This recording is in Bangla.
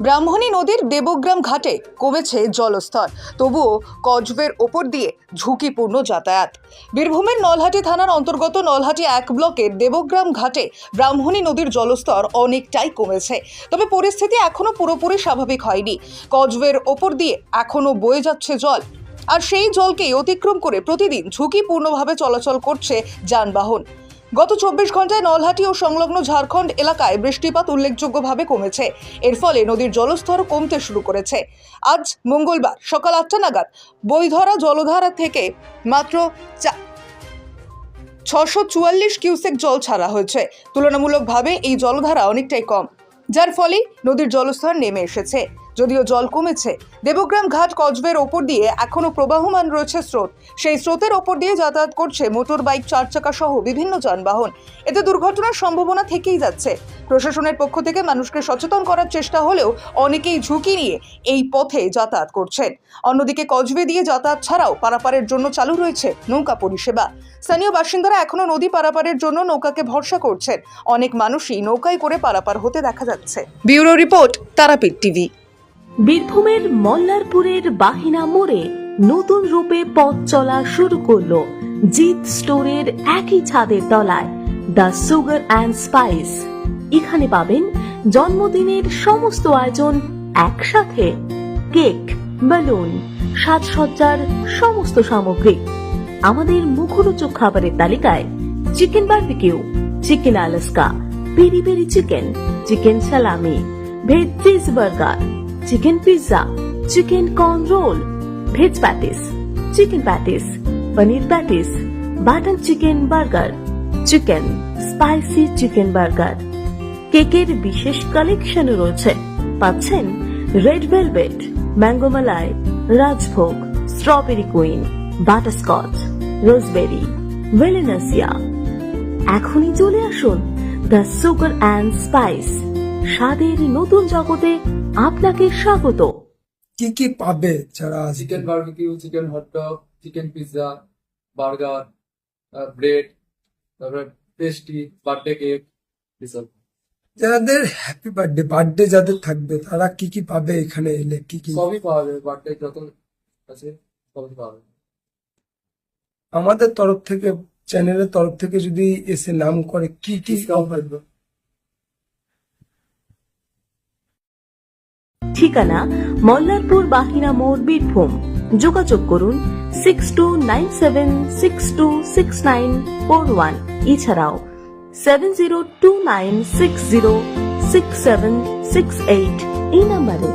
ব্রাহ্মণী নদীর দেবগ্রাম ঘাটে কমেছে জলস্তর। তবুও কজবের ওপর দিয়ে ঝুঁকিপূর্ণ যাতায়াত। বীরভূমের নলহাটি থানার অন্তর্গত নলহাটি এক ব্লকের দেবগ্রাম ঘাটে ব্রাহ্মণী নদীর জলস্তর অনেকটাই কমেছে। তবে পরিস্থিতি এখনও পুরোপুরি স্বাভাবিক হয়নি। কজবের ওপর দিয়ে এখনও বয়ে যাচ্ছে জল। আর সেই জলকেই অতিক্রম করে প্রতিদিন ঝুঁকিপূর্ণভাবে চলাচল করছে যানবাহন। গত চব্বিশ ঘন্টায় নলহাটি ও সংলগ্ন ঝাড়খণ্ড এলাকায় বৃষ্টিপাত উল্লেখযোগ্যভাবে কমেছে। এর ফলে নদীর জলস্তর কমতে শুরু করেছে। আজ মঙ্গলবার সকাল আটটা নাগাদ বৈধরা জলধারা থেকে মাত্র ছশো চুয়াল্লিশ কিউসেক জল ছাড়া হয়েছে। তুলনামূলকভাবে এই জলধারা অনেকটাই কম। যার ফলে নদীর জলস্তর নেমে এসেছে। যদিও জল কমেছে, দেবগ্রাম ঘাট কজবের ওপর দিয়ে এখনও প্রবাহমান রয়েছে স্রোত। সেই স্রোতের ওপর দিয়ে যাতায়াত করছে মোটর, বাইক চার চাকা সহ বিভিন্ন যানবাহন। এতে দুর্ঘটনার সম্ভাবনা থেকেই যাচ্ছে। প্রশাসনের পক্ষ থেকে মানুষকে সচেতন করার চেষ্টা হলেও অনেকেই ঝুঁকি নিয়ে এই পথে যাতায়াত করছেন। অন্যদিকে কজবে দিয়ে যাতায়াত ছাড়াও পারাপারের জন্য চালু রয়েছে নৌকা পরিষেবা। স্থানীয় বাসিন্দারা এখনও নদী পারাপারের জন্য নৌকাকে ভরসা করছেন। অনেক মানুষই নৌকায় করে পারাপার হতে দেখা যাচ্ছে। Bureau report, Tarapith TV. বীরভূমের মল্লারপুরের বাহিনা মোড়ে নতুন রূপে পথ চলা শুরু করল জিৎ স্টোরের একই ছাদের তলায়, দ্য সুগার অ্যান্ড স্পাইস। এখানে পাবেন জন্মদিনের সমস্ত আয়োজন একসাথে। কেক, বেলুন, সাজসজ্জার সমস্ত সামগ্রী। আমাদের মুখরোচক খাবারের তালিকায় chicken barbecue, chicken Alaska peri peri chicken chicken salami veg cheese burger chicken pizza chicken corn roll veg patties chicken patties paneer patties butter chicken burger chicken spicy chicken burger কেকের বিশেষ কালেকশনও রয়েছে। পাচ্ছেন red velvet mango malai rajbhog strawberry queen butterscotch roseberry Valencia এখনই চলে আসুন দ্য সুগার অ্যান্ড স্পাইস স্বাদের নতুন জগতে আপনাকে স্বাগত। কি কি পাবে যারা chicken barbecue chicken hot dog chicken pizza burger bread তারপরে পেস্ট্রি বার্থডে কেক এসব যাদের হ্যাপি বার্থডে বার্থডে যাদের থাকবে তারা কি কি পাবে এখানে এলে? কি কি? সবই পাওয়া যাবে বার্থডে যত আছে সবই পাওয়া যাবে আমাদের তরফ থেকে চ্যানেলের তরফ থেকে যদি এসে নাম করে কি কি থাকবে। ঠিকানা মল্লারপুর বাহিনা মোড় বীরভূম। যোগাযোগ করুন six two nine seven six two six nine four one এছাড়াও seven zero two nine six zero six seven six eight এই নাম্বারে